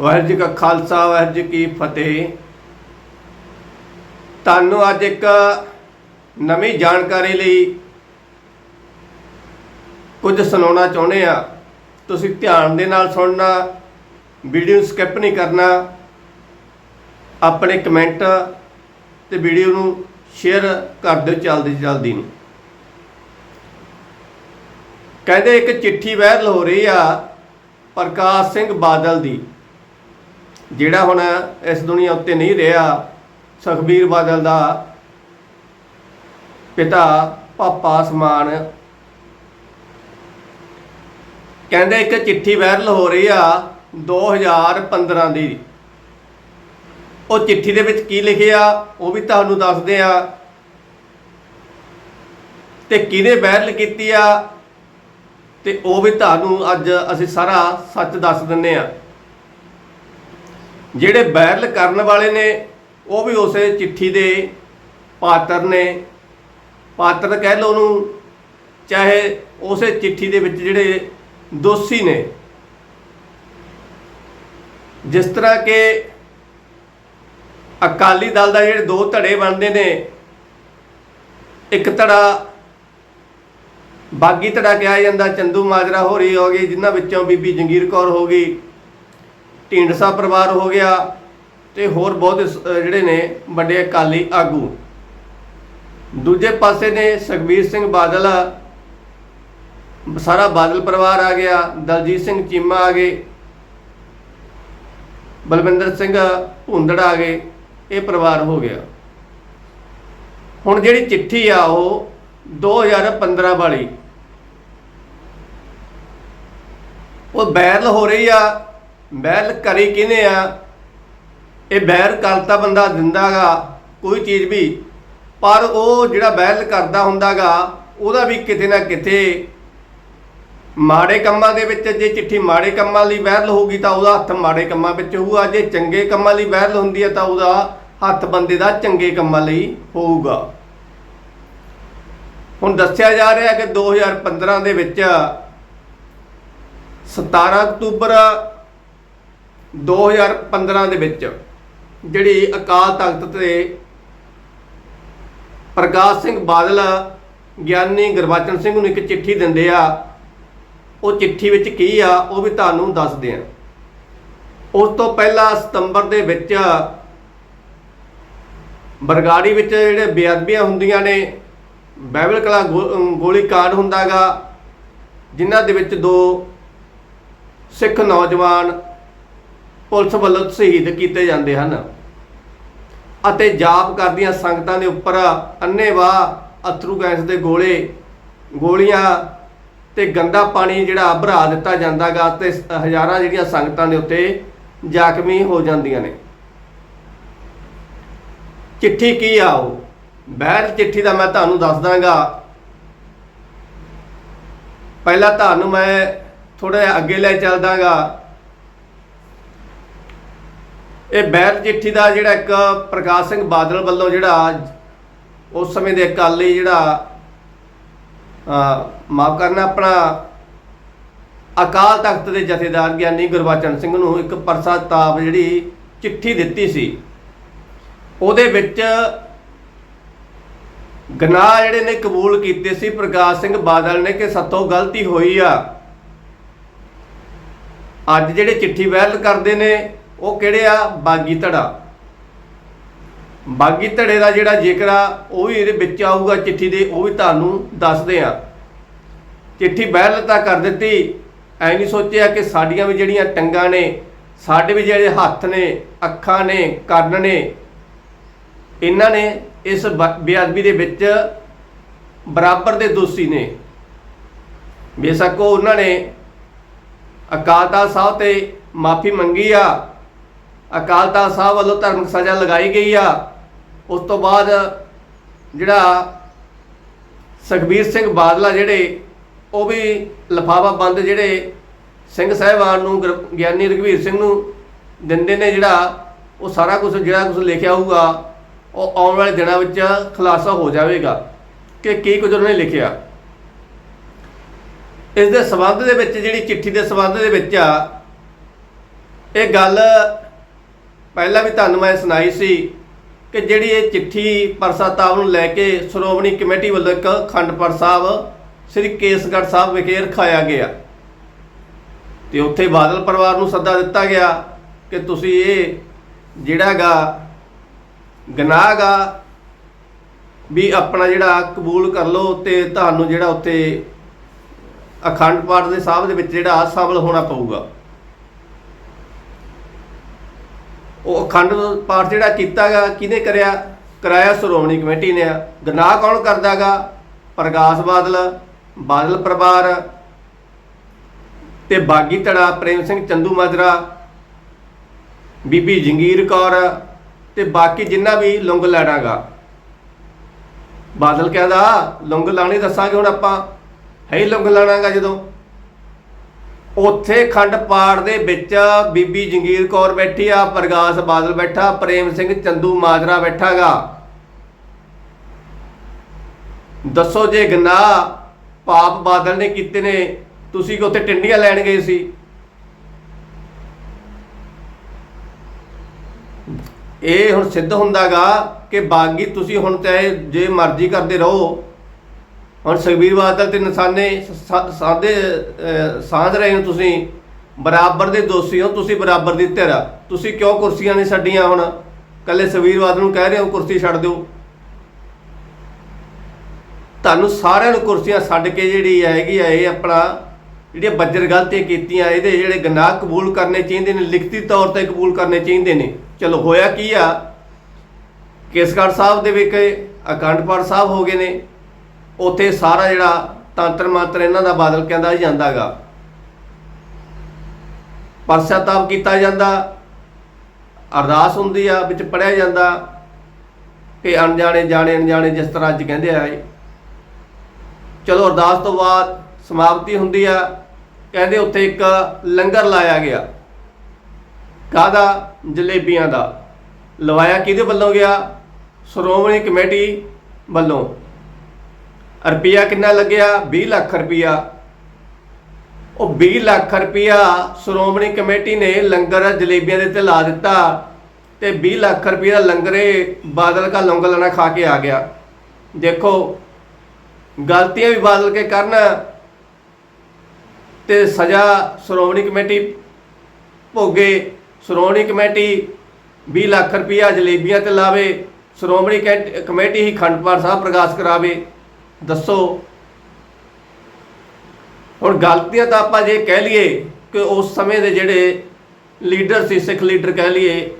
ਵਾਹਿਗੁਰੂ ਜੀ ਕਾ ਖਾਲਸਾ, ਵਾਹਿਗੁਰੂ ਜੀ ਕੀ ਫਤਿਹ। ਤੁਹਾਨੂੰ ਅੱਜ ਇੱਕ ਨਵੀਂ ਜਾਣਕਾਰੀ ਲਈ ਕੁਝ ਸੁਣਾਉਣਾ ਚਾਹੁੰਦੇ ਆ ਤੁਸੀਂ ਧਿਆਨ ਦੇ ਨਾਲ ਸੁਣਨਾ, ਵੀਡੀਓ ਨੂੰ ਸਕਿਪ ਨਹੀਂ ਕਰਨਾ। ਆਪਣੇ ਕਮੈਂਟ ਤੇ ਵੀਡੀਓ ਨੂੰ ਸ਼ੇਅਰ ਕਰ ਦਿਓ ਜਲਦੀ ਜਲਦੀ ਨੂੰ। ਕਹਿੰਦੇ ਇੱਕ ਚਿੱਠੀ ਵਾਇਰਲ ਹੋ ਰਹੀ ਆ ਪ੍ਰਕਾਸ਼ ਸਿੰਘ ਬਾਦਲ ਦੀ। ਜਿਹੜਾ ਹੁਣ ਇਸ ਦੁਨੀਆ ਉੱਤੇ ਨਹੀਂ ਰਿਹਾ, ਸੁਖਬੀਰ ਬਾਦਲ ਦਾ ਪਿਤਾ, ਪਾਪਾ ਸਮਾਨ। ਕਹਿੰਦੇ ਇੱਕ ਚਿੱਠੀ ਵਾਇਰਲ ਹੋ ਰਹੀ ਆ 2015 ਦੀ। ਉਹ ਚਿੱਠੀ ਦੇ ਵਿੱਚ ਕੀ ਲਿਖਿਆ, ਉਹ ਵੀ ਤੁਹਾਨੂੰ ਦੱਸਦੇ ਆ। ਤੇ ਕਿਹਨੇ ਵਾਇਰਲ ਕੀਤੀ ਆ, ਤੇ ਉਹ ਵੀ ਤੁਹਾਨੂੰ ਅੱਜ ਅਸੀਂ ਸਾਰਾ ਸੱਚ ਦੱਸ ਦਿੰਨੇ ਆ। ਜਿਹੜੇ ਵਾਇਰਲ ਕਰਨ ਵਾਲੇ ਨੇ, ਉਹ ਵੀ ਉਸੇ ਚਿੱਠੀ ਦੇ ਪਾਤਰ ਨੇ। ਪਾਤਰ ਕਹਿ ਲਓ ਉਹਨੂੰ, ਚਾਹੇ ਉਸੇ ਚਿੱਠੀ ਦੇ ਵਿੱਚ ਜਿਹੜੇ ਦੋਸ਼ੀ ਨੇ। ਜਿਸ ਤਰ੍ਹਾਂ ਕਿ ਅਕਾਲੀ ਦਲ ਦਾ ਜਿਹੜੇ ਦੋ ਧੜੇ ਬਣਦੇ ਨੇ, ਇੱਕ ਧੜਾ ਬਾਗੀ ਧੜਾ ਕਿਹਾ ਜਾਂਦਾ, ਚੰਦੂ ਮਾਜਰਾ ਹੋਰੀ ਹੋ ਗਈ, ਜਿਨ੍ਹਾਂ ਵਿੱਚੋਂ ਬੀਬੀ ਜੰਗੀਰ ਕੌਰ ਹੋ ਗਈ। ਢੀਂਡਸਾ ਪਰਿਵਾਰ ਹੋ ਗਿਆ ਤੇ ਹੋਰ ਬਹੁਤ ਜਿਹੜੇ ਨੇ ਵੱਡੇ ਅਕਾਲੀ ਆਗੂ। ਦੂਜੇ ਪਾਸੇ ਨੇ ਸੁਖਬੀਰ ਸਿੰਘ ਬਾਦਲ। ਸਾਰਾ ਬਾਦਲ ਪਰਿਵਾਰ ਆ ਗਿਆ, ਦਲਜੀਤ ਸਿੰਘ ਚੀਮਾ ਆ ਗਏ, ਬਲਵਿੰਦਰ ਸਿੰਘ ਭੁੰਦੜ ਆ ਗਏ, ਇਹ ਪਰਿਵਾਰ ਹੋ ਗਿਆ। ਹੁਣ ਜਿਹੜੀ ਚਿੱਠੀ ਆ ਉਹ 2015 ਵਾਲੀ। ਉਹ ਵਾਇਰਲ ਹੋ ਰਹੀ ਆ। ਵਾਇਰਲ ਕਰੀ ਕਿਹਨੇ ਆ? ਇਹ ਵਾਇਰਲ ਕਰਤਾ ਬੰਦਾ ਦਿੰਦਾਗਾ, ਕੋਈ ਚੀਜ਼ ਵੀ। ਪਰ ਉਹ ਜਿਹੜਾ ਵਾਇਰਲ ਕਰਦਾ ਹੁੰਦਾਗਾ, ਉਹਦਾ ਵੀ ਕਿਤੇ ਨਾ ਕਿਤੇ ਮਾੜੇ ਕੰਮਾਂ ਦੇ ਵਿੱਚ, ਜੇ ਚਿੱਠੀ ਮਾੜੇ ਕੰਮਾਂ ਲਈ ਵਾਇਰਲ ਹੋਊਗੀ ਤਾਂ ਉਹਦਾ ਹੱਥ ਮਾੜੇ ਕੰਮਾਂ ਵਿੱਚ ਹੋਊਗਾ। ਜੇ ਚੰਗੇ ਕੰਮਾਂ ਲਈ ਵਾਇਰਲ ਹੁੰਦੀ ਹੈ ਤਾਂ ਉਹਦਾ ਹੱਥ ਬੰਦੇ ਦਾ ਚੰਗੇ ਕੰਮਾਂ ਲਈ ਹੋਊਗਾ। ਹੁਣ ਦੱਸਿਆ ਜਾ ਰਿਹਾ ਕਿ 2015 ਦੇ ਵਿੱਚ 17 ਅਕਤੂਬਰ 2015 ਦੇ ਵਿੱਚ ਜਿਹੜੀ ਅਕਾਲ ਤਖਤ ਤੇ ਪ੍ਰਕਾਸ਼ ਸਿੰਘ ਬਾਦਲ ਗਿਆਨੀ ਗੁਰਬਚਨ ਸਿੰਘ ਨੂੰ ਇੱਕ ਚਿੱਠੀ ਦਿੰਦੇ ਆ, ਉਹ ਚਿੱਠੀ ਵਿੱਚ ਕੀ ਆ, ਉਹ ਵੀ ਤੁਹਾਨੂੰ ਦੱਸਦੇ ਆ। ਉਸ ਤੋਂ ਪਹਿਲਾਂ ਸਤੰਬਰ ਦੇ ਵਿੱਚ ਬਰਗਾੜੀ ਵਿੱਚ ਜਿਹੜੇ ਬੇਅਦਬੀਆਂ ਹੁੰਦੀਆਂ ਨੇ ਬਾਈਬਲ ਕਲਾ ਗੋ- ਅਮ ਗੋਲੀ ਕਾਂਡ ਹੁੰਦਾਗਾ, ਜਿਨ੍ਹਾਂ ਦੇ ਵਿੱਚ ਦੋ ਸਿੱਖ ਨੌਜਵਾਨ ਪੁਲਿਸ ਵੱਲੋਂ ਸ਼ਹੀਦ ਕੀਤੇ ਜਾਂਦੇ ਹਨ। ਅਤੇ ਜਾਪ ਕਰਦੀਆਂ ਸੰਗਤਾਂ ਦੇ ਉੱਪਰ ਅੰਨੇਵਾਹ ਅਥਰੂ ਗੈਸ ਦੇ ਗੋਲੇ, ਗੋਲੀਆਂ ਤੇ ਗੰਦਾ ਪਾਣੀ ਜਿਹੜਾ ਭਰਾ ਦਿੱਤਾ ਜਾਂਦਾਗਾ ਤੇ ਹਜ਼ਾਰਾਂ ਜਿਹੜੀਆਂ ਸੰਗਤਾਂ ਦੇ ਉੱਤੇ ਜ਼ਖਮੀ ਹੋ ਜਾਂਦੀਆਂ ਨੇ। ਚਿੱਠੀ ਕੀ ਆ ਉਹ? ਬਹਿਰ ਚਿੱਠੀ ਦਾ ਮੈਂ ਤੁਹਾਨੂੰ ਦੱਸ ਦਾਂਗਾ। ਪਹਿਲਾਂ ਤੁਹਾਨੂੰ ਮੈਂ ਥੋੜਾ ਜਿਹਾ ਅੱਗੇ ਲੈ ਚੱਲਦਾਗਾ। ਇਹ ਬੈਰ ਚਿੱਠੀ ਦਾ ਜਿਹੜਾ ਇੱਕ ਪ੍ਰਕਾਸ਼ ਸਿੰਘ ਬਾਦਲ ਵੱਲੋਂ ਜਿਹੜਾ ਉਸ ਸਮੇਂ ਦੇ ਅਕਾਲੀ ਜਿਹੜਾ ਮਾਫ ਕਰਨਾ, ਆਪਣਾ ਅਕਾਲ ਤਖਤ ਦੇ ਜਥੇਦਾਰ ਗਿਆਨੀ ਗੁਰਬਚਨ ਸਿੰਘ ਨੂੰ ਇੱਕ ਪ੍ਰਸਾਤਾਪ ਜਿਹੜੀ ਚਿੱਠੀ ਦਿੱਤੀ ਸੀ। ਉਹਦੇ ਵਿੱਚ ਗਨਾਹ ਜਿਹੜੇ ਨੇ ਕਬੂਲ ਕੀਤੇ ਸੀ ਪ੍ਰਕਾਸ਼ ਸਿੰਘ ਬਾਦਲ ਨੇ ਕਿ ਸੱਤੋਂ ਗਲਤੀ ਹੋਈ ਆ। ਅੱਜ ਜਿਹੜੇ ਚਿੱਠੀ ਵਾਇਰਲ ਕਰਦੇ ਨੇ ਉਹ ਕਿਹੜੇ ਆ? ਬਾਗੀ ਧੜਾ। ਬਾਗੀ ਧੜੇ ਦਾ ਜਿਹੜਾ ਜ਼ਿਕਰ ਆ, ਉਹ ਵੀ ਇਹਦੇ ਵਿੱਚ ਆਊਗਾ ਚਿੱਠੀ ਦੇ, ਉਹ ਵੀ ਤੁਹਾਨੂੰ ਦੱਸਦੇ ਆ। ਚਿੱਠੀ ਬਹਿਲ ਤਾਂ ਕਰ ਦਿੱਤੀ। ਐ ਨਹੀਂ ਸੋਚਿਆ ਕਿ ਸਾਡੀਆਂ ਵੀ ਜਿਹੜੀਆਂ ਟੰਗਾਂ ਨੇ, ਸਾਡੇ ਵੀ ਜਿਹੜੇ ਹੱਥ ਨੇ, ਅੱਖਾਂ ਨੇ, ਕੰਨ ਨੇ, ਇਹਨਾਂ ਨੇ ਇਸ ਬ- ਬੇਅਦਬੀ ਦੇ ਵਿੱਚ ਬਰਾਬਰ ਦੇ ਦੋਸ਼ੀ ਨੇ। ਬੇਸ਼ੱਕ ਉਹਨਾਂ ਨੇ ਅਕਾਲ ਤਖਤ ਸਾਹਿਬ ਤੇ ਮਾਫੀ ਮੰਗੀ ਆ। ਅਕਾਲ ਤਖਤ ਸਾਹਿਬ ਵੱਲੋਂ ਧਰਮਕ ਸਜ਼ਾ ਲਗਾਈ ਗਈ ਆ। ਉਸ ਤੋਂ ਬਾਅਦ ਜਿਹੜਾ ਸੁਖਬੀਰ ਸਿੰਘ ਬਾਦਲਾ ਜਿਹੜੇ, ਉਹ ਵੀ ਲਫਾਫਾ ਬੰਦ ਜਿਹੜੇ ਸਿੰਘ ਸਾਹਿਬਾਨ ਨੂੰ, ਗੁਰ- ਗਿਆਨੀ ਰਘਵੀਰ ਸਿੰਘ ਨੂੰ ਦਿੰਦੇ ਨੇ ਜਿਹੜਾ, ਉਹ ਸਾਰਾ ਕੁਝ ਜਿਹੜਾ ਕੁਝ ਲਿਖਿਆ ਹੋਊਗਾ, ਉਹ ਆਉਣ ਵਾਲੇ ਦਿਨਾਂ ਵਿੱਚ ਖੁਲਾਸਾ ਹੋ ਜਾਵੇਗਾ। ਕਿ ਕੀ ਕੁਝ ਉਹਨੇ ਲਿਖਿਆ। ਇਸ ਦੇ ਸਬੰਧ ਦੇ ਵਿੱਚ ਜਿਹੜੀ ਚਿੱਠੀ ਦੇ ਸਬੰਧ ਦੇ ਵਿੱਚ ਆ, ਇਹ ਗੱਲ ਪਹਿਲਾਂ ਵੀ ਤੁਹਾਨੂੰ ਮੈਂ ਸੁਣਾਈ ਸੀ ਕਿ ਜਿਹੜੀ ਇਹ ਚਿੱਠੀ ਪਰਸਾ ਪਰਸਾਤਾਵ ਨੂੰ ਲੈ ਕੇ ਸ਼੍ਰੋਮਣੀ ਕਮੇਟੀ ਵੱਲੋਂ ਇੱਕ ਖੰਡਪੜ ਸਾਹਿਬ, ਸ੍ਰੀ ਕੇਸਗੜ੍ਹ ਸਾਹਿਬ ਵਿਖੇ ਰਖਾਇਆ ਗਿਆ। ਤੇ ਉੱਥੇ ਬਾਦਲ ਪਰਿਵਾਰ ਨੂੰ ਸੱਦਾ ਦਿੱਤਾ ਗਿਆ ਕਿ ਤੁਸੀਂ ਇਹ ਜਿਹੜਾਗਾ ਗਨਾਹਗਾ ਵੀ ਆਪਣਾ ਜਿਹੜਾ ਕਬੂਲ ਕਰ ਲਓ ਤੇ ਤੁਹਾਨੂੰ ਜਿਹੜਾ ਉੱਥੇ ਅਖੰਡ ਪਾਠ ਦੇ ਸਾਹਿਬ ਦੇ ਵਿੱਚ ਜਿਹੜਾ ਸ਼ਾਮਲ ਹੋਣਾ ਪਊਗਾ। ਉਹ ਅਖੰਡ ਪਾਠ ਜਿਹੜਾ ਕੀਤਾਗਾ, ਕਿਹਨੇ ਕਰਿਆ? ਕਰਾਇਆ ਸ਼੍ਰੋਮਣੀ ਕਮੇਟੀ ਨੇ। ਗਨਾਹ ਕੌਣ ਕਰਦਾਗਾ? ਪ੍ਰਗਾਸ ਬਾਦਲ ਬਾਦਲ ਪਰਿਵਾਰ ਤੇ ਬਾਗੀ ਧੜਾ, ਪ੍ਰੇਮ ਸਿੰਘ ਚੰਦੂ ਮਾਜਰਾ, ਬੀਬੀ ਜੰਗੀਰ ਕੌਰ ਤੇ ਬਾਕੀ ਜਿੰਨਾ ਵੀ ਲੁੰਗ ਲੈਣਾਗਾ। ਬਾਦਲ ਕਹਿੰਦਾ, ਲੁੰਗ ਲਾਣੀ ਦੱਸਾਂਗੇ ਹੁਣ ਆਪਾਂ। ਹੈ ਹੀ ਲੁੰਗ ਲਾਣਾਗਾ ਜਦੋਂ। ਉੱਥੇ ਖੰਡ ਪਾੜ ਦੇ ਵਿੱਚ ਬੀਬੀ ਜੰਗੀਰ ਕੌਰ ਬੈਠੀ ਆ, ਪ੍ਰਗਾਸ ਬਾਦਲ ਬੈਠਾ, ਪ੍ਰੇਮ ਸਿੰਘ ਚੰਦੂ ਮਾਜਰਾ ਬੈਠਾਗਾ। ਦੱਸੋ ਜੇ ਗਨਾਹ ਪਾਪ ਬਾਦਲ ਨੇ ਕੀਤੇ ਨੇ, ਤੁਸੀਂ ਕਿ ਉੱਥੇ ਟਿੰਡੀਆਂ ਲੈਣ ਗਏ ਸੀ? ਇਹ ਹੁਣ ਸਿੱਧ ਹੁੰਦਾਗਾ ਕਿ ਬਾਗੀ ਤੁਸੀਂ ਹੁਣ ਚਾਹੇ ਜੇ ਮਰਜ਼ੀ ਕਰਦੇ ਰਹੋ ਹੁਣ ਸੁਖਬੀਰ ਬਾਦਲ ਤੇ ਨਿਸ਼ਾਨੇ ਸਾ- ਸਾਦੇ ਅਹ, ਸਾਂਝ ਰਹੇ ਹੋ ਤੁਸੀਂ। ਬਰਾਬਰ ਦੇ ਦੋਸ਼ੀ ਹੋ ਤੁਸੀਂ ਬਰਾਬਰ ਦੀ ਧਿਰ ਆ। ਤੁਸੀਂ ਕਿਉਂ ਕੁਰਸੀਆਂ ਨਹੀਂ ਛੱਡੀਆਂ ਹੁਣ? ਕੱਲੇ ਸੁਖਬੀਰ ਬਾਦਲ ਨੂੰ ਕਹਿ ਰਹੇ ਹੋ ਕੁਰਸੀ ਛੱਡ ਦਿਓ। ਤੁਹਾਨੂੰ ਸਾਰਿਆਂ ਨੂੰ ਕੁਰਸੀਆਂ ਛੱਡ ਕੇ ਜਿਹੜੀ ਹੈਗੀ ਆ ਇਹ ਆਪਣਾ ਜਿਹੜੀਆਂ ਬੱਜਰ ਗਲਤੀਆਂ ਕੀਤੀਆਂ ਇਹਦੇ ਜਿਹੜੇ ਗੁਨਾਹ ਕਬੂਲ ਕਰਨੇ ਚਾਹੀਦੇ ਨੇ ਲਿਖਤੀ ਤੌਰ ਤੇ ਕਬੂਲ ਕਰਨੇ ਚਾਹੀਦੇ ਨੇ। ਚਲੋ ਹੋਇਆ ਕੀ ਆ? ਕੇਸਗੜ੍ਹ ਸਾਹਿਬ ਦੇ ਵਿੱਚ ਅਖੰਡ ਪਾਠ ਸਾਹਿਬ ਹੋ ਗਏ ਨੇ। ਉੱਥੇ ਸਾਰਾ ਜਿਹੜਾ ਤੰਤਰ ਮੰਤਰ ਇਹਨਾਂ ਦਾ ਬਾਦਲ ਕਹਿੰਦਾ ਜਾਂਦਾਗਾ। ਪਰਸ਼ਾਤਾਪ ਕੀਤਾ ਜਾਂਦਾ, ਅਰਦਾਸ ਹੁੰਦੀ ਆ, ਵਿੱਚ ਪੜਿਆ ਜਾਂਦਾ ਕਿ ਅਣਜਾਣੇ ਜਾਣੇ ਅਣਜਾਣੇ ਜਿਸ ਤਰ੍ਹਾਂ ਅੱਜ ਕਹਿੰਦੇ ਆ ਚਲੋ ਅਰਦਾਸ ਤੋਂ ਬਾਅਦ ਸਮਾਪਤੀ ਹੁੰਦੀ ਆ, ਕਹਿੰਦੇ ਉੱਥੇ ਇੱਕ ਲੰਗਰ ਲਾਇਆ ਗਿਆ। ਕਾਹਦਾ? ਜਲੇਬੀਆਂ ਦਾ। ਲਵਾਇਆ ਕਿਹਦੇ ਵੱਲੋਂ ਗਿਆ? ਸ਼੍ਰੋਮਣੀ ਕਮੇਟੀ ਵੱਲੋਂ। ਰੁਪਿਆ ਕਿੰਨਾ ਲੱਗਿਆ? 20 ਲੱਖ ਰੁਪਿਆ ਉਹ 20 ਲੱਖ ਰੁਪਿਆ ਸ਼੍ਰੋਮਣੀ ਕਮੇਟੀ ਨੇ ਲੰਗਰ ਜਲੇਬੀਆਂ ਦੇ ਤੇ ਲਾ ਦਿੱਤਾ ਤੇ 20 ਲੱਖ ਰੁਪਏ ਦਾ ਲੰਗਰੇ ਬਾਦਲ ਕਾ ਲੰਗਰ ਲੈਣਾ ਖਾ ਕੇ ਆ ਗਿਆ। ਦੇਖੋ, ਗਲਤੀਆਂ ਵੀ ਬਾਦਲ ਕੇ ਕਰਨ ਤੇ ਸਜ਼ਾ ਸ਼੍ਰੋਮਣੀ ਕਮੇਟੀ ਭੋਗੇ। ਸ਼੍ਰੋਮਣੀ ਕਮੇਟੀ 20 ਲੱਖ ਰੁਪਇਆ ਜਲੇਬੀਆਂ ਤੇ ਲਾਵੇ। ਸ਼੍ਰੋਮਣੀ ਕਮੇਟੀ ਹੀ ਖੰਡ ਪਾਠ ਸਾਹਿਬ ਪ੍ਰਕਾਸ਼ ਕਰਾਵੇ। ਦੱਸੋ। ਹੁਣ ਗਲਤੀਆਂ ਤਾਂ ਆਪਾਂ ਜੇ ਕਹਿ ਲਈਏ ਕਿ ਉਸ ਸਮੇਂ ਦੇ ਜਿਹੜੇ ਲੀਡਰ ਸੀ, ਸਿੱਖ ਲੀਡਰ ਕਹਿ ਲਈਏ,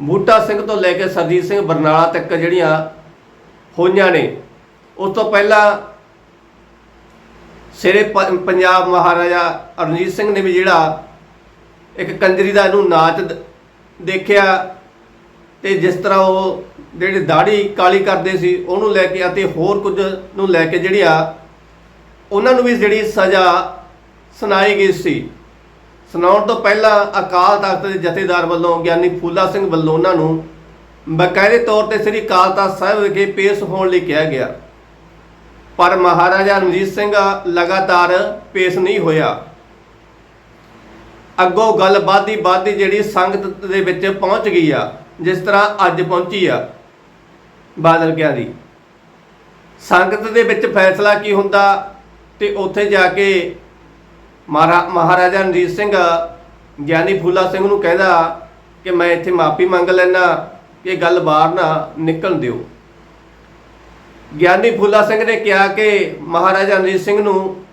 ਬੂਟਾ ਸਿੰਘ ਤੋਂ ਲੈ ਕੇ ਸਰਜੀਤ ਸਿੰਘ ਬਰਨਾਲਾ ਤੱਕ ਜਿਹੜੀਆਂ ਹੋਈਆਂ ਨੇ, ਉਸ ਤੋਂ ਪਹਿਲਾਂ ਸਿਰੇ ਪੰਜਾਬ ਮਹਾਰਾਜਾ ਰਣਜੀਤ ਸਿੰਘ ਨੇ ਵੀ ਜਿਹੜਾ ਇੱਕ ਕੰਜਰੀ ਦਾ ਇਹਨੂੰ ਨਾਚ ਦੇਖਿਆ ਤੇ ਜਿਸ ਤਰ੍ਹਾਂ ਉਹ ਜਿਹੜੀ ਦਾੜੀ ਕਾਲੀ ਕਰਦੇ ਸੀ, ਉਹਨੂੰ ਲੈ ਕੇ ਅਤੇ ਹੋਰ ਕੁਝ ਨੂੰ ਲੈ ਕੇ ਜਿਹੜੀ ਆ, ਉਹਨਾਂ ਨੂੰ ਵੀ ਜਿਹੜੀ ਸਜ਼ਾ ਸੁਣਾਈ ਗਈ ਸੀ। ਸੁਣਾਉਣ ਤੋਂ ਪਹਿਲਾਂ ਅਕਾਲ ਤਖਤ ਦੇ ਜਥੇਦਾਰ ਵੱਲੋਂ ਗਿਆਨੀ ਫੂਲਾ ਸਿੰਘ ਵੱਲੋਂ ਉਹਨਾਂ ਨੂੰ ਬਕਾਇਦੇ ਤੌਰ ਤੇ ਸ੍ਰੀ ਅਕਾਲ ਤਖਤ ਸਾਹਿਬ ਵਿਖੇ ਪੇਸ਼ ਹੋਣ ਲਈ ਕਿਹਾ ਗਿਆ। ਪਰ ਮਹਾਰਾਜਾ ਰਣਜੀਤ ਸਿੰਘ ਲਗਾਤਾਰ ਪੇਸ਼ ਨਹੀਂ ਹੋਇਆ। ਅੱਗੋਂ ਗੱਲ ਵੱਧਦੀ ਵੱਧਦੀ ਜਿਹੜੀ ਸੰਗਤ ਦੇ ਵਿੱਚ ਪਹੁੰਚ ਗਈ ਆ, ਜਿਸ ਤਰ੍ਹਾਂ ਅੱਜ ਪਹੁੰਚੀ ਆ। ਬਾਦਲ ਕਿਆਂ ਦੀ? ਸੰਗਤ ਦੇ ਵਿੱਚ ਫੈਸਲਾ ਕੀ ਹੁੰਦਾ? ਤੇ ਉੱਥੇ ਜਾ ਕੇ ਮਹਾਰਾ, ਮਹਾਰਾਜਾ ਰਣਜੀਤ ਸਿੰਘ ਗਿਆਨੀ ਫੂਲਾ ਸਿੰਘ ਨੂੰ ਕਹਿੰਦਾ ਕਿ ਮੈਂ ਇੱਥੇ ਮਾਫੀ ਮੰਗ ਲੈਣਾ ਕਿ ਗੱਲ ਬਾਹਰ ਨਾ ਨਿਕਲਣ ਦਿਓ। ਗਿਆਨੀ ਫੂਲਾ ਸਿੰਘ ਨੇ ਕਿਹਾ ਕਿ ਮਹਾਰਾਜਾ ਰਣਜੀਤ ਸਿੰਘ ਨੂੰ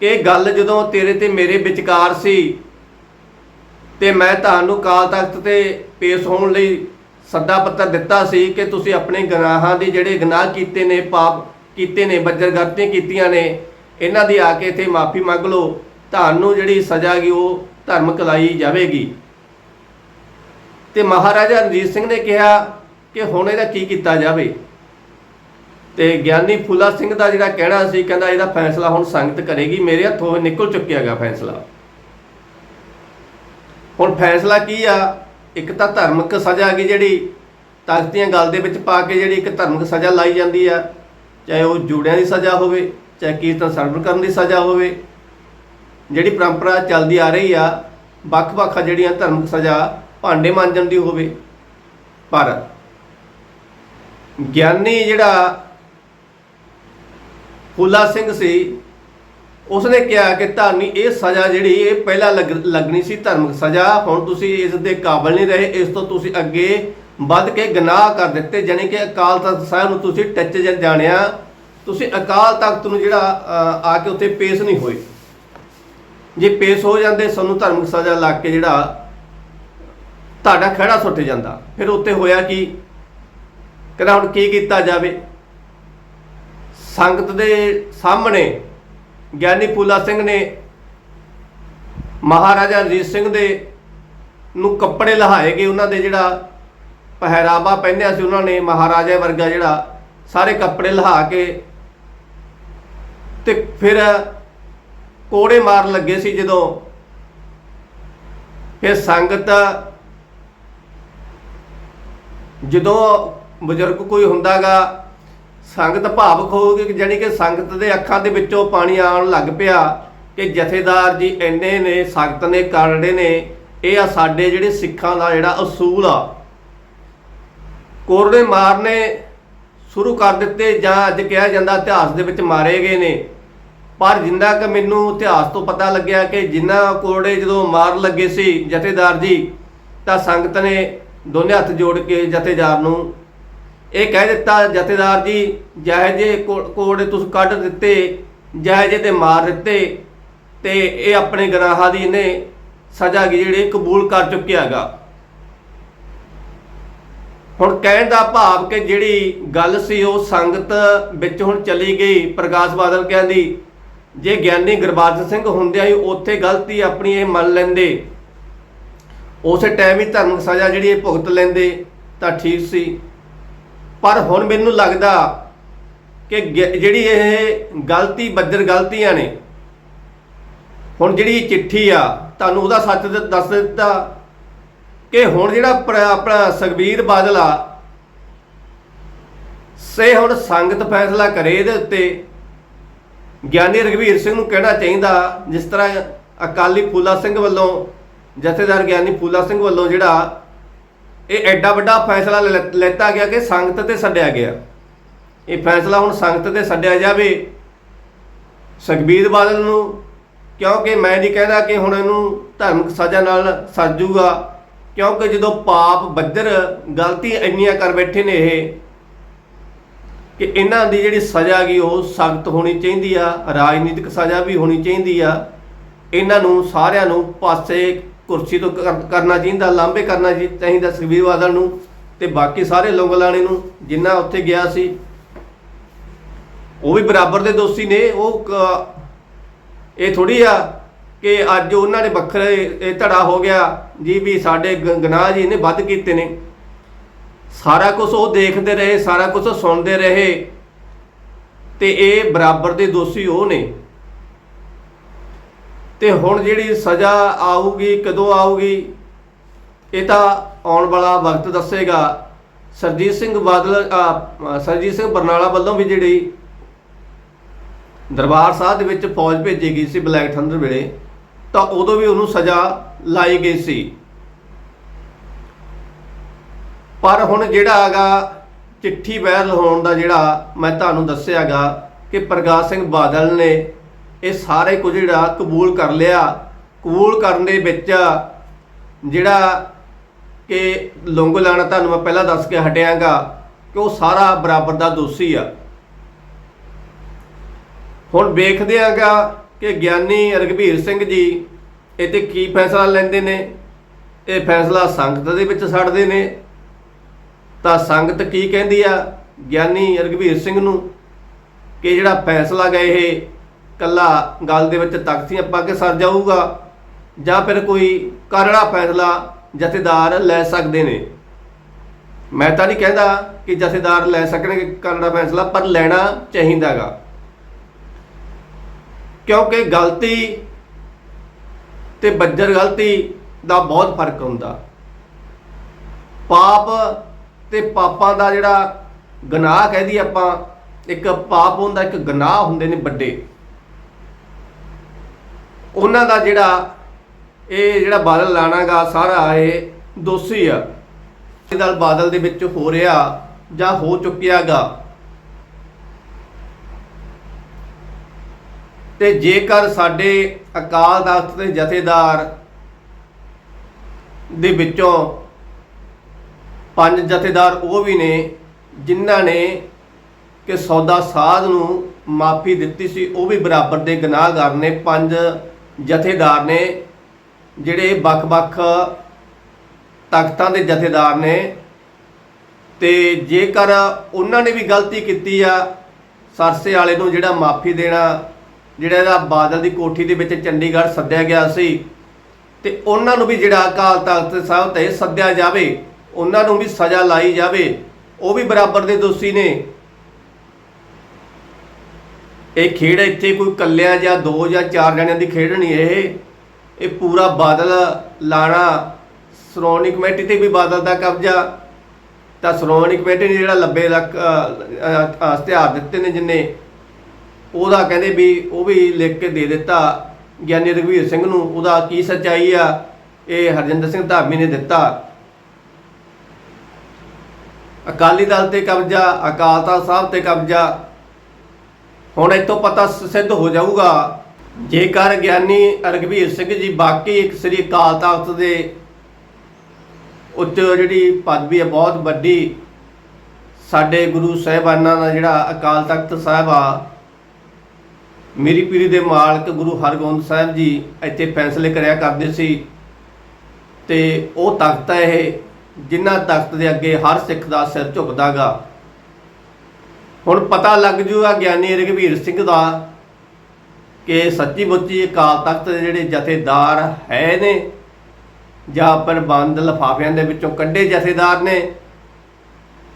ਕਿ ਇਹ ਗੱਲ ਜਦੋਂ ਤੇਰੇ ਤੇ ਮੇਰੇ ਵਿਚਕਾਰ ਸੀ ਤੇ ਮੈਂ ਤੁਹਾਨੂੰ ਕਾਲ ਤਖਤ ਤੇ ਪੇਸ਼ ਹੋਣ ਲਈ ਸੱਦਾ ਪੱਤਰ ਦਿੱਤਾ ਸੀ ਕਿ ਤੁਸੀਂ ਆਪਣੇ ਗੁਨਾਹਾਂ ਦੀ ਜਿਹੜੇ ਗੁਨਾਹ ਕੀਤੇ ਨੇ, ਪਾਪ ਕੀਤੇ ਨੇ ਬੱਜਰਗਤੀਆਂ ਕੀਤੀਆਂ ਨੇ, ਇਹਨਾਂ ਦੀ ਆ ਕੇ ਇੱਥੇ ਮਾਫੀ ਮੰਗ ਲਓ। ਤੁਹਾਨੂੰ ਜਿਹੜੀ ਸਜ਼ਾ ਗਈ ਉਹ ਧਰਮ ਕਲਾਈ ਜਾਵੇਗੀ। ਤੇ ਮਹਾਰਾਜਾ ਰਣਜੀਤ ਸਿੰਘ ਨੇ ਕਿਹਾ ਕਿ ਹੁਣ ਇਹਦਾ ਕੀ ਕੀਤਾ ਜਾਵੇ। ਤੇ ਗਿਆਨੀ ਫੂਲਾ ਸਿੰਘ ਦਾ ਜਿਹੜਾ ਕਹਿਣਾ ਸੀ, ਕਹਿੰਦਾ ਇਹਦਾ ਫੈਸਲਾ ਹੁਣ ਸੰਗਤ ਕਰੇਗੀ, ਮੇਰੇ ਹੱਥੋਂ ਨਿਕਲ ਚੁੱਕਿਆ ਗਿਆ ਫੈਸਲਾ। ਹੁਣ ਫੈਸਲਾ ਕੀ ਆ? ਇੱਕ ਤਾਂ ਧਾਰਮਿਕ ਸਜ਼ਾ ਹੈਗੀ ਜਿਹੜੀ, ਤਖਤ ਦੀਆਂ ਗੱਲ ਦੇ ਵਿੱਚ ਪਾ ਕੇ ਜਿਹੜੀ ਇੱਕ ਧਾਰਮਿਕ ਸਜ਼ਾ ਲਾਈ ਜਾਂਦੀ ਆ, ਚਾਹੇ ਉਹ ਜੋੜਿਆਂ ਦੀ ਸਜ਼ਾ ਹੋਵੇ, ਚਾਹੇ ਕੀਰਤਨ ਸਰਵਣ ਕਰਨ ਦੀ ਸਜ਼ਾ ਹੋਵੇ, ਜਿਹੜੀ ਪਰੰਪਰਾ ਚੱਲਦੀ ਆ ਰਹੀ ਆ, ਵੱਖ-ਵੱਖ ਜਿਹੜੀਆਂ ਧਰਮਕ ਸਜ਼ਾ ਭਾਂਡੇ ਮਾਂਜਣ ਦੀ ਹੋਵੇ, ਪਰ ਗਿਆਨੀ ਜਿਹੜਾ ਫੂਲਾ ਸਿੰਘ ਸੀ ਉਸਨੇ ਕਿਹਾ ਕਿ ਤੁਹਾਨੂੰ ਇਹ ਸਜ਼ਾ ਜਿਹੜੀ, ਇਹ ਪਹਿਲਾਂ ਲੱਗ- ਲੱਗਣੀ ਸੀ ਧਾਰਮਿਕ ਸਜ਼ਾ। ਹੁਣ ਤੁਸੀਂ ਇਸ ਦੇ ਕਾਬਲ ਨਹੀਂ ਰਹੇ, ਇਸ ਤੋਂ ਤੁਸੀਂ ਅੱਗੇ ਵੱਧ ਕੇ ਗੁਨਾਹ ਕਰ ਦਿੱਤੇ, ਜਾਣੀ ਕਿ ਅਕਾਲ ਤਖਤ ਸਾਹਿਬ ਨੂੰ ਤੁਸੀਂ ਟੱਚ ਜਾਣਿਆ। ਤੁਸੀਂ ਅਕਾਲ ਤਖਤ ਨੂੰ ਜਿਹੜਾ ਆ ਕੇ ਉੱਥੇ ਪੇਸ਼ ਨਹੀਂ ਹੋਏ। ਜੇ ਪੇਸ਼ ਹੋ ਜਾਂਦੇ, ਸਾਨੂੰ ਧਾਰਮਿਕ ਸਜ਼ਾ ਲੱਗ ਕੇ ਜਿਹੜਾ ਤੁਹਾਡਾ ਖੜਾ ਸੁੱਟ ਜਾਂਦਾ। ਫਿਰ ਉੱਤੇ ਹੋਇਆ ਕੀ? ਕਹਿੰਦਾ ਹੁਣ ਕੀ ਕੀਤਾ ਜਾਵੇ? ਸੰਗਤ ਦੇ ਸਾਹਮਣੇ ਗਿਆਨੀ ਫੂਲਾ ਸਿੰਘ ਨੇ ਮਹਾਰਾਜਾ ਰਣਜੀਤ ਸਿੰਘ ਦੇ ਨੂੰ ਕੱਪੜੇ ਲਹਾਏ ਗਏ। ਉਹਨਾਂ ਦੇ ਜਿਹੜਾ ਪਹਿਰਾਵਾ ਪਹਿਨਿਆ ਸੀ, ਉਹਨਾਂ ਨੇ ਮਹਾਰਾਜਾ ਵਰਗਾ ਜਿਹੜਾ ਸਾਰੇ ਕੱਪੜੇ ਲਹਾ ਕੇ ਤੇ ਫਿਰ ਕੋੜੇ ਮਾਰਨ ਲੱਗੇ ਸੀ ਜਦੋਂ। ਫਿਰ ਸੰਗਤ ਜਦੋਂ ਬਜ਼ੁਰਗ ਕੋਈ ਹੁੰਦਾਗਾ ਸੰਗਤ ਭਾਵਕ ਹੋ ਗਈ ਜਾਨੀ ਕਿ ਸੰਗਤ ਦੇ ਅੱਖਾਂ ਦੇ ਵਿੱਚੋਂ ਪਾਣੀ ਆਉਣ ਲੱਗ ਪਿਆ ਕਿ ਜਥੇਦਾਰ ਜੀ ਇੰਨੇ ਨੇ ਸਖਤ ਨੇ ਕਰੜੇ ਨੇ, ਇਹ ਆ ਸਾਡੇ ਜਿਹੜੇ ਸਿੱਖਾਂ ਦਾ ਜਿਹੜਾ ਅਸੂਲ ਆ। ਕੋਰੜੇ ਮਾਰਨੇ ਸ਼ੁਰੂ ਕਰ ਦਿੱਤੇ ਜਾਂ ਅੱਜ ਕਿਹਾ ਜਾਂਦਾ ਇਤਿਹਾਸ ਦੇ ਵਿੱਚ ਮਾਰੇ ਗਏ ਨੇ। ਪਰ ਜਿੰਨਾ ਕਿ ਮੈਨੂੰ ਇਤਿਹਾਸ ਤੋਂ ਪਤਾ ਲੱਗਿਆ ਕਿ ਜਿੰਨਾ ਕੋਰੜੇ ਜਦੋਂ ਮਾਰ ਲੱਗੇ ਸੀ ਜਥੇਦਾਰ ਜੀ, ਤਾਂ ਸੰਗਤ ਨੇ ਦੋਨੇ ਹੱਥ ਜੋੜ ਕੇ ਜਥੇਦਾਰ ਨੂੰ ਇਹ ਕਹਿ ਦਿੱਤਾ, ਜਥੇਦਾਰ ਜੀ, ਜਿਹੇ ਜੇ ਕੋਰੜੇ ਤੁਸੀਂ ਕੱਢ ਦਿੱਤੇ, ਜਿਹੇ ਜੇ ਤੇ ਮਾਰ ਦਿੱਤੇ, ਤੇ ਇਹ ਆਪਣੇ ਗਨਾਹਾਂ ਦੀ ਇਹਨੇ ਸਜ਼ਾ ਜਿਹੜੀ ਕਬੂਲ ਕਰ ਚੁੱਕਿਆ ਹੈਗਾ। ਹੁਣ ਕਹਿਣ ਦਾ ਭਾਵ ਕਿ ਜਿਹੜੀ ਗੱਲ ਸੀ ਉਹ ਸੰਗਤ ਵਿੱਚ ਹੁਣ ਚਲੀ ਗਈ, ਪ੍ਰਕਾਸ਼ ਬਾਦਲ ਕਹਿੰਦੀ, ਜੇ ਗਿਆਨੀ ਗੁਰਬਾਜ ਸਿੰਘ ਹੁੰਦਿਆਂ ਹੀ ਉੱਥੇ ਗਲਤੀ ਆਪਣੀ ਇਹ ਮੰਨ ਲੈਂਦੇ, ਉਸੇ ਟਾਈਮ ਹੀ ਧਰਮ ਸਜ਼ਾ ਜਿਹੜੀ ਇਹ ਭੁਗਤ ਲੈਂਦੇ, ਤਾਂ ਠੀਕ ਸੀ। ਪਰ ਹੁਣ ਮੈਨੂੰ ਲੱਗਦਾ ਕਿ ਗ- ਜਿਹੜੀ ਇਹ ਗਲਤੀ ਬੱਜਰ ਗਲਤੀਆਂ ਨੇ, ਹੁਣ ਜਿਹੜੀ ਚਿੱਠੀ ਆ, ਤੁਹਾਨੂੰ ਉਹਦਾ ਸੱਚ ਦੱਸ ਦਿੱਤਾ ਕਿ ਹੁਣ ਜਿਹੜਾ ਪ੍ਰ- ਆਪਣਾ ਸੁਖਬੀਰ ਬਾਦਲ ਆ, ਸੇ ਹੁਣ ਸੰਗਤ ਫੈਸਲਾ ਕਰੇ ਇਹਦੇ ਉੱਤੇ। ਗਿਆਨੀ ਰਘਵੀਰ ਸਿੰਘ ਨੂੰ ਕਹਿਣਾ ਚਾਹੀਦਾ, ਜਿਸ ਤਰ੍ਹਾਂ ਅਕਾਲੀ ਫੂਲਾ ਸਿੰਘ ਵੱਲੋਂ, ਜਥੇਦਾਰ ਗਿਆਨੀ ਫੂਲਾ ਸਿੰਘ ਵੱਲੋਂ ਜਿਹੜਾ ਇਹ ਐਡਾ ਵੱਡਾ ਫੈਸਲਾ ਲੈ- ਲੈਤਾ ਗਿਆ ਕਿ ਸੰਗਤ ਤੇ ਛੱਡਿਆ ਗਿਆ। ਇਹ ਫੈਸਲਾ ਹੁਣ ਸੰਗਤ ਤੇ ਛੱਡਿਆ ਜਾਵੇ। ਸੁਖਬੀਰ ਬਾਦਲ ਨੂੰ, ਕਿਉਂਕਿ ਮੈਂ ਨਹੀਂ ਕਹਿੰਦਾ ਕਿ ਹੁਣ ਇਹਨੂੰ ਧਾਰਮਿਕ ਸਜ਼ਾ ਨਾਲ ਸੱਜੂਗਾ ਕਿਉਂਕਿ ਜਦੋਂ ਪਾਪ ਬੱਦਰ ਗਲਤੀ ਇੰਨੀਆਂ ਕਰ ਬੈਠੇ ਨੇ ਇਹ, ਕਿ ਇਹਨਾਂ ਦੀ ਜਿਹੜੀ ਸਜ਼ਾ ਗਈ ਉਹ ਸਖਤ ਹੋਣੀ ਚਾਹੀਦੀ ਆ, ਰਾਜਨੀਤਿਕ ਸਜ਼ਾ ਵੀ ਹੋਣੀ ਚਾਹੀਦੀ ਆ। ਇਹਨਾਂ ਨੂੰ ਸਾਰਿਆਂ ਨੂੰ ਪਾਸੇ ਕੁਰਸੀ ਤੋਂ ਕਰ- ਕਰਨਾ ਚਾਹੀਦਾ ਲਾਂਭੇ ਕਰਨਾ ਚਾਹੀ- ਚਾਹੀਦਾ ਸੁਖਬੀਰ ਬਾਦਲ ਨੂੰ ਤੇ ਬਾਕੀ ਸਾਰੇ ਲੌਂਗਲਾਣੇ ਨੂੰ, ਜਿੰਨਾ ਉੱਥੇ ਗਿਆ ਸੀ। ਉਹ ਵੀ ਬਰਾਬਰ ਦੇ ਦੋਸ਼ੀ ਨੇ, ਉਹ ਕ- ਇਹ ਥੋੜੀ ਆ ਕਿ ਅੱਜ ਉਹਨਾਂ ਨੇ ਵੱਖਰੇ, ਇਹ ਧੜਾ ਹੋ ਗਿਆ ਜੀ ਵੀ ਸਾਡੇ ਗ- ਗੁਨਾਹ ਜੀ ਇਹਨੇ ਵੱਧ ਕੀਤੇ ਨੇ। ਸਾਰਾ ਕੁਝ ਉਹ ਦੇਖਦੇ ਰਹੇ, ਸਾਰਾ ਕੁਝ ਸੁਣਦੇ ਰਹੇ ਤੇ ਇਹ ਬਰਾਬਰ ਦੇ ਦੋਸ਼ੀ ਉਹ ਨੇ। ਤੇ ਹੁਣ ਜਿਹੜੀ ਸਜ਼ਾ ਆਊਗੀ ਕਦੋਂ ਆਊਗੀ ਇਹ ਤਾਂ ਆਉਣ ਵਾਲਾ ਵਕਤ ਦੱਸੇਗਾ। ਸਰਜੀਤ ਸਿੰਘ ਬਾਦਲ ਅ, ਸਰਜੀਤ ਸਿੰਘ ਬਰਨਾਲਾ ਵੱਲੋਂ ਵੀ ਜਿਹੜੀ ਦਰਬਾਰ ਸਾਹਿਬ ਦੇ ਵਿੱਚ ਫੌਜ ਭੇਜੀ ਗਈ ਸੀ ਬਲੈਕ ਥੰਡਰ ਵੇਲੇ ਤਾਂ ਉਦੋਂ ਵੀ ਉਹਨੂੰ ਸਜ਼ਾ ਲਾਈ ਗਈ ਸੀ। ਪਰ ਹੁਣ ਜਿਹੜਾ ਹੈਗਾ ਚਿੱਠੀ ਵਾਇਰਲ ਹੋਣ ਦਾ ਜਿਹੜਾ ਮੈਂ ਤੁਹਾਨੂੰ ਦੱਸਿਆਗਾ ਕਿ ਪ੍ਰਕਾਸ਼ ਸਿੰਘ ਬਾਦਲ ਨੇ ਇਹ ਸਾਰੇ ਕੁਝ ਜਿਹੜਾ ਕਬੂਲ ਕਰ ਲਿਆ। ਕਬੂਲ ਕਰਨ ਦੇ ਵਿੱਚ ਜਿਹੜਾ ਕਿ ਲੌਂਗ ਲਾਣਾ ਤੁਹਾਨੂੰ ਮੈਂ ਪਹਿਲਾਂ ਦੱਸ ਕੇ ਹਟਿਆਗਾ ਕਿ ਉਹ ਸਾਰਾ ਬਰਾਬਰ ਦਾ ਦੋਸ਼ੀ ਆ। ਹੁਣ ਵੇਖਦੇ ਆਂਗਾ ਕਿ ਗਿਆਨੀ ਰਗਵੀਰ ਸਿੰਘ ਜੀ, ਇਹ ਕੀ ਫੈਸਲਾ ਲੈਂਦੇ ਨੇ? ਇਹ ਫੈਸਲਾ ਸੰਗਤ ਦੇ ਵਿੱਚ ਛੱਡਦੇ ਨੇ। ਤਾਂ ਸੰਗਤ ਕੀ ਕਹਿੰਦੀ ਆ ਗਿਆਨੀ ਰਗਵੀਰ ਸਿੰਘ ਨੂੰ? ਕਿ ਜਿਹੜਾ ਫੈਸਲਾ ਗਏ ਇਹ ਕੱਲਾ ਗੱਲ ਦੇ ਵਿੱਚ ਤਖਤੀਆਂ ਪਾ ਕੇ ਸਰ ਜਾਊਗਾ ਜਾਂ ਫਿਰ ਕੋਈ ਕਰੜਾ ਫੈਸਲਾ ਜਥੇਦਾਰ ਲੈ ਸਕਦੇ ਨੇ। ਮੈਂ ਤਾਂ ਨਹੀਂ ਕਹਿੰਦਾ ਕਿ ਜਥੇਦਾਰ ਲੈ ਸਕਣਗੇ ਕਰੜਾ ਫੈਸਲਾ, ਪਰ ਲੈਣਾ ਚਾਹੀਦਾਗਾ। ਕਿਉਂਕਿ ਗਲਤੀ ਤੇ ਬੱਜਰ ਗਲਤੀ ਦਾ ਬਹੁਤ ਫ਼ਰਕ ਹੁੰਦਾ। ਪਾਪ ਤੇ ਪਾਪਾਂ ਦਾ ਜਿਹੜਾ ਗੁਨਾਹ ਕਹਦੀ ਆਪਾਂ, ਇੱਕ ਪਾਪ ਹੁੰਦਾ, ਇੱਕ ਗੁਨਾਹ ਹੁੰਦੇ ਨੇ ਵੱਡੇ। ਉਹਨਾਂ ਦਾ ਜਿਹੜਾ ਇਹ ਜਿਹੜਾ ਬਾਦਲ ਲਾਣਾਗਾ ਸਾਰਾ ਇਹ ਦੋਸ਼ੀ ਆ। ਦਲ ਬਾਦਲ ਦੇ ਵਿੱਚ ਹੋ ਰਿਹਾ ਜਾਂ ਹੋ ਚੁੱਕਿਆਗਾ। ਤੇ ਜੇਕਰ ਸਾਡੇ ਅਕਾਲ ਤਖਤ ਦੇ ਜਥੇਦਾਰ ਦੇ ਵਿੱਚੋਂ ਪੰਜ ਜਥੇਦਾਰ ਉਹ ਵੀ ਨੇ, ਜਿਨ੍ਹਾਂ ਨੇ ਕਿ ਸੌਦਾ ਸਾਧ ਨੂੰ ਮਾਫੀ ਦਿੱਤੀ ਸੀ, ਉਹ ਵੀ ਬਰਾਬਰ ਦੇ ਗੁਨਾਹਗਾਰ ਨੇ। ਪੰਜ ਜਥੇਦਾਰ ਨੇ ਜਿਹੜੇ ਵੱਖ-ਵੱਖ ਤਖਤਾਂ ਦੇ ਜਥੇਦਾਰ ਨੇ ਤੇ ਜੇਕਰ ਉਹਨਾਂ ਨੇ ਵੀ ਗਲਤੀ ਕੀਤੀ ਆ, ਸਰਸੇ ਵਾਲੇ ਨੂੰ ਜਿਹੜਾ ਮਾਫੀ ਦੇਣਾ, ਜਿਹੜਾ ਇਹਦਾ ਬਾਦਲ ਦੀ ਕੋਠੀ ਦੇ ਵਿੱਚ ਚੰਡੀਗੜ੍ਹ ਸੱਦਿਆ ਗਿਆ ਸੀ ਤੇ ਉਹਨਾਂ ਨੂੰ ਵੀ ਜਿਹੜਾ ਅਕਾਲ ਤਖਤ ਸਾਹਿਬ ਤੇ ਸੱਦਿਆ ਜਾਵੇ, ਉਹਨਾਂ ਨੂੰ ਵੀ ਸਜ਼ਾ ਲਾਈ ਜਾਵੇ, ਉਹ ਵੀ ਬਰਾਬਰ ਦੇ ਦੋਸ਼ੀ ਨੇ। ਇਹ ਖੇਡ ਇੱਥੇ ਕੋਈ ਕੱਲਿਆਂ ਜਾਂ ਦੋ ਜਾਂ ਚਾਰ ਜਣਿਆਂ ਦੀ ਖੇਡ ਨਹੀਂ, ਇਹ ਇਹ ਪੂਰਾ ਬਾਦਲ ਲਾਣਾ, ਸ਼੍ਰੋਮਣੀ ਕਮੇਟੀ ਤੇ ਵੀ ਬਾਦਲ ਦਾ ਕਬਜ਼ਾ। ਤਾਂ ਸ਼੍ਰੋਮਣੀ ਕਮੇਟੀ ਨੇ ਜਿਹੜਾ ਲੱਭੇ ਲੱਖ ਇਸ਼ਤਿਹਾਰ ਦਿੱਤੇ ਨੇ ਜਿੰਨੇ, ਉਹਦਾ ਕਹਿੰਦੇ ਵੀ, ਉਹ ਵੀ ਲਿਖ ਕੇ ਦੇ ਦਿੱਤਾ ਗਿਆਨੀ ਰਘਵੀਰ ਸਿੰਘ ਨੂੰ। ਉਹਦਾ ਕੀ ਸੱਚਾਈ ਆ, ਇਹ ਹਰਜਿੰਦਰ ਸਿੰਘ ਧਾਮੀ ਨੇ ਦਿੱਤਾ। ਅਕਾਲੀ ਦਲ ਤੇ ਕਬਜ਼ਾ, ਅਕਾਲ ਤਖਤ ਸਾਹਿਬ ਤੇ ਕਬਜ਼ਾ ਹੁਣ ਇਤੋਂ ਪਤਾ ਸਿੱਧ ਹੋ ਜਾਊਗਾ। ਜੇਕਰ ਗਿਆਨੀ ਰਘਵੀਰ ਸਿੰਘ ਜੀ ਬਾਕੀ ਇੱਕ ਸ੍ਰੀ ਅਕਾਲ ਤਖਤ ਦੇ ਉੱਚ ਜਿਹੜੀ ਪਦਵੀ ਹੈ, ਬਹੁਤ ਵੱਡੀ, ਸਾਡੇ ਗੁਰੂ ਸਾਹਿਬਾਨਾਂ ਦਾ ਜਿਹੜਾ ਅਕਾਲ ਤਖਤ ਸਾਹਿਬ ਆ, ਮੇਰੀ ਪੀਰੀ ਦੇ ਮਾਲਕ ਗੁਰੂ ਹਰਗੋਬਿੰਦ ਸਾਹਿਬ ਜੀ ਇੱਥੇ ਫੈਸਲੇ ਕਰਿਆ ਕਰਦੇ ਸੀ। ਤੇ ਉਹ ਤਖਤ ਹੈ ਇਹ, ਜਿਨ੍ਹਾਂ ਤਖਤ ਦੇ ਅੱਗੇ ਹਰ ਸਿੱਖ ਦਾ ਸਿਰ ਝੁਕਦਾਗਾ ਹੁਣ ਪਤਾ ਲੱਗ ਜੂਗਾ ਗਿਆਨੀ ਰਘਵੀਰ ਸਿੰਘ ਦਾ ਕਿ ਸੱਚੀ ਮੁੱਚੀ ਅਕਾਲ ਤਖਤ ਦੇ ਜਿਹੜੇ ਜਥੇਦਾਰ ਹੈ ਨੇ, ਜਾਂ ਪ੍ਰਬੰਧ ਲਫਾਫਿਆਂ ਦੇ ਵਿੱਚੋਂ ਕੱਢੇ ਜਥੇਦਾਰ ਨੇ,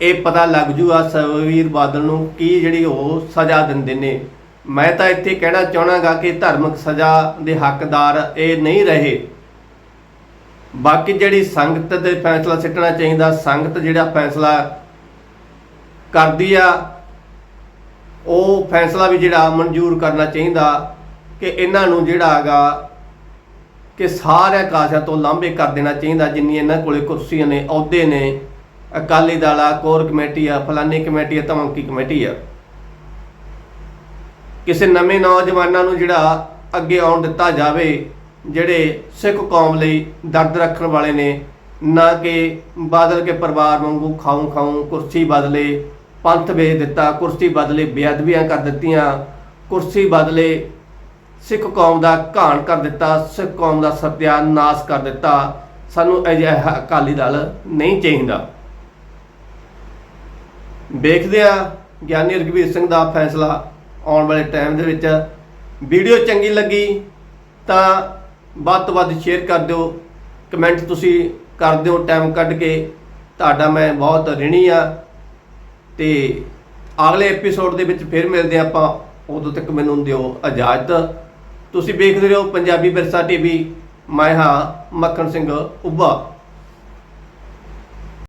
ਇਹ ਪਤਾ ਲੱਗ ਜੂਗਾ ਸਵੀਰ ਬਾਦਲ ਨੂੰ ਕੀ ਜਿਹੜੀ ਉਹ ਸਜ਼ਾ ਦਿੰਦੇ ਨੇ। ਮੈਂ ਤਾਂ ਇੱਥੇ ਕਹਿਣਾ ਚਾਹਣਾਗਾ ਕਿ ਧਾਰਮਿਕ ਸਜ਼ਾ ਦੇ ਹੱਕਦਾਰ ਇਹ ਨਹੀਂ ਰਹੇ। ਬਾਕੀ ਜਿਹੜੀ ਸੰਗਤ ਦੇ ਫੈਸਲਾ ਸਿੱਟਣਾ ਚਾਹੀਦਾ, ਸੰਗਤ ਜਿਹੜਾ ਫੈਸਲਾ ਕਰਦੀ ਆ ਉਹ ਫੈਸਲਾ ਵੀ ਜਿਹੜਾ ਮਨਜ਼ੂਰ ਕਰਨਾ ਚਾਹੀਦਾ ਕਿ ਇਹਨਾਂ ਨੂੰ ਜਿਹੜਾ ਹੈਗਾ ਕਿ ਸਾਰਿਆਂ ਕਾਸਿਆਂ ਤੋਂ ਲਾਂਭੇ ਕਰ ਦੇਣਾ ਚਾਹੀਦਾ, ਜਿੰਨੀ ਇਹਨਾਂ ਕੋਲੇ ਕੁਰਸੀਆਂ ਨੇ, ਅਹੁਦੇ ਨੇ, ਅਕਾਲੀ ਦਲ ਆ, ਕੋਰ ਕਮੇਟੀ ਆ, ਫਲਾਨੀ ਕਮੇਟੀ ਆ, ਧਮਕੀ ਕਮੇਟੀ ਆ। ਕਿਸੇ ਨਵੇਂ ਨੌਜਵਾਨਾਂ ਨੂੰ ਜਿਹੜਾ ਅੱਗੇ ਆਉਣ ਦਿੱਤਾ ਜਾਵੇ, ਜਿਹੜੇ ਸਿੱਖ ਕੌਮ ਲਈ ਦਰਦ ਰੱਖਣ ਵਾਲੇ ਨੇ, ਨਾ ਕਿ ਬਾਦਲ ਕੇ ਪਰਿਵਾਰ ਵਾਂਗੂ ਖਾਉਂ ਖਾਉਂ ਕੁਰਸੀ ਬਦਲੇ ਪੰਥ ਵੇਚ ਦਿੱਤਾ, ਕੁਰਸੀ ਬਦਲੇ ਬੇਅਦਬੀਆਂ ਕਰ ਦਿੱਤੀਆਂ, ਕੁਰਸੀ ਬਦਲੇ ਸਿੱਖ ਕੌਮ ਦਾ ਘਾਣ ਕਰ ਦਿੱਤਾ, ਸਿੱਖ ਕੌਮ ਦਾ ਸਤਿਆਨਾਸ਼ ਕਰ ਦਿੱਤਾ। ਸਾਨੂੰ ਅਜਿਹਾ ਅਕਾਲੀ ਦਲ ਨਹੀਂ ਚਾਹੀਦਾ। ਵੇਖਦੇ ਆ ਗਿਆਨੀ ਰਘਵੀਰ ਸਿੰਘ ਦਾ ਫੈਸਲਾ ਆਉਣ ਵਾਲੇ ਟਾਈਮ ਦੇ ਵਿੱਚ। ਵੀਡੀਓ ਚੰਗੀ ਲੱਗੀ ਤਾਂ ਵੱਧ ਤੋਂ ਵੱਧ ਸ਼ੇਅਰ ਕਰ ਦਿਓ। ਕਮੈਂਟ ਤੁਸੀਂ ਕਰ ਦਿਓ ਟਾਈਮ ਕੱਢ ਕੇ। ਤੁਹਾਡਾ ਮੈਂ ਬਹੁਤ ਰਿਣੀ ਆ ਤੇ ਅਗਲੇ ਐਪੀਸੋਡ ਦੇ ਵਿੱਚ ਫਿਰ ਮਿਲਦੇ ਹਾਂ ਆਪਾਂ। ਉਦੋਂ ਤੱਕ ਮੈਨੂੰ ਦਿਓ ਇਜਾਜ਼ਤ। ਤੁਸੀਂ ਵੇਖਦੇ ਰਹੋ ਪੰਜਾਬੀ ਵਿਰਸਾ ਟੀਵੀ ਮੈਂ ਹਾਂ ਮੱਖਣ ਸਿੰਘ ਉੱਭਾ।